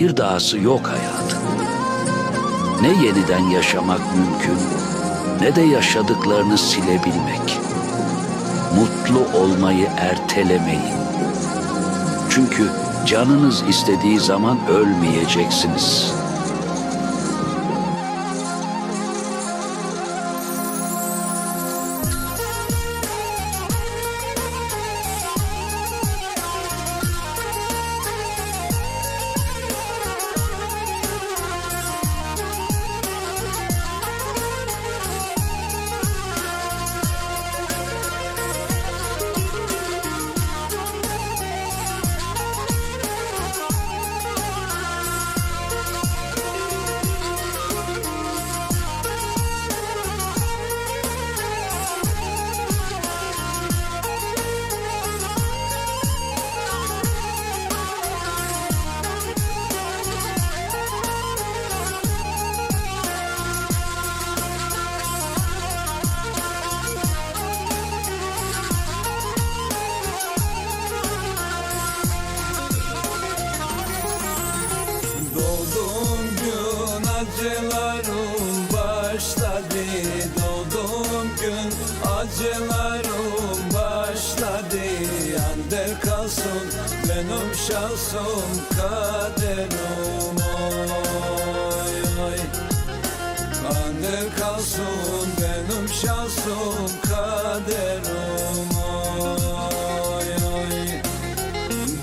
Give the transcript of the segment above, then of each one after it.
Bir dahası yok hayatın. Ne yeniden yaşamak mümkün, ne de yaşadıklarını silebilmek. Mutlu olmayı ertelemeyin. Çünkü canınız istediği zaman ölmeyeceksiniz. Acılarım başladı Doğduğum gün. Acılarım başladı Yanda kalsın. Benim şansım kaderim oy oy Yanda kalsın benim şansım kaderim oy oy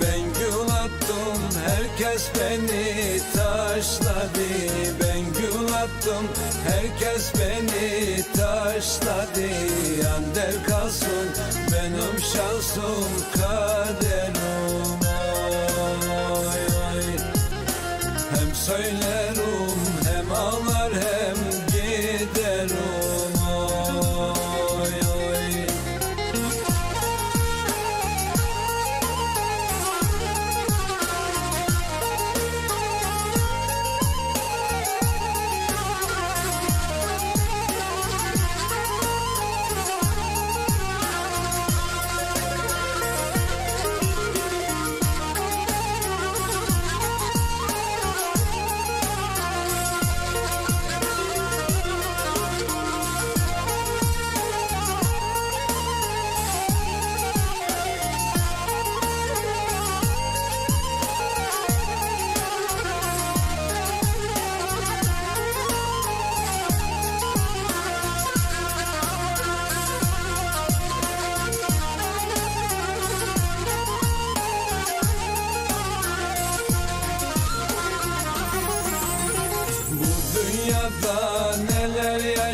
ben gül attım herkes beni taşladı Ben gül attım herkes beni taşladı. Yander kalsın benim şansım kaderim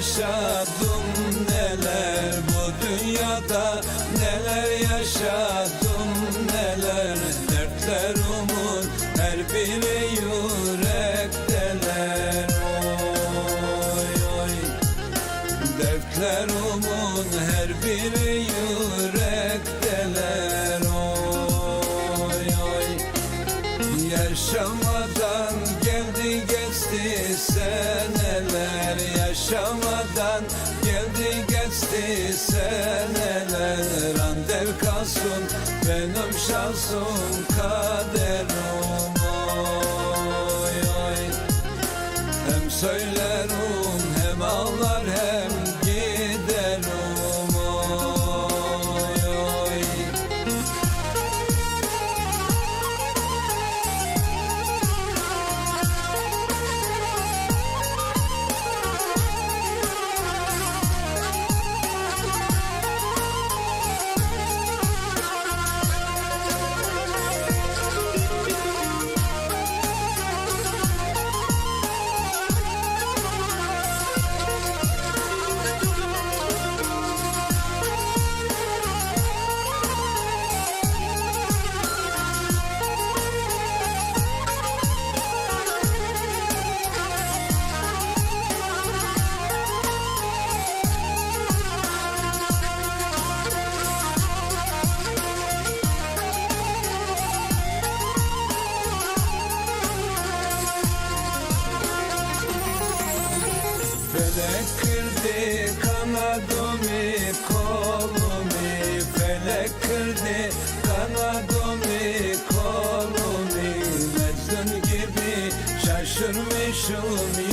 yaşadım neler Bu dünyada neler yaşadım neler Dertlerimin her biri yürekteler. Oy oy. Dertlerimin her biri yürekteler. Oy oy. Yaşamadan geldi geçti seneler Yaşamadan geldi geçti seneler. Ander kalsın benim şansım kaderim oy oy Hem söylerim hem ağlar hem giderim oy oy oy,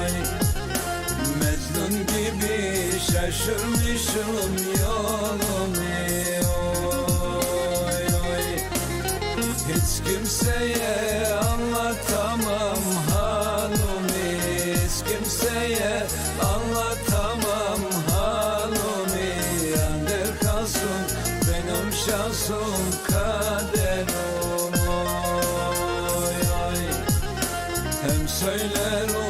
oy. Mecnun gibi şaşırmışım oy. Hiç kimseye anlatamam halimi Hiç kimseye anlatamam halimi Yandır kalsın benim şansım kaderim Hem söylerim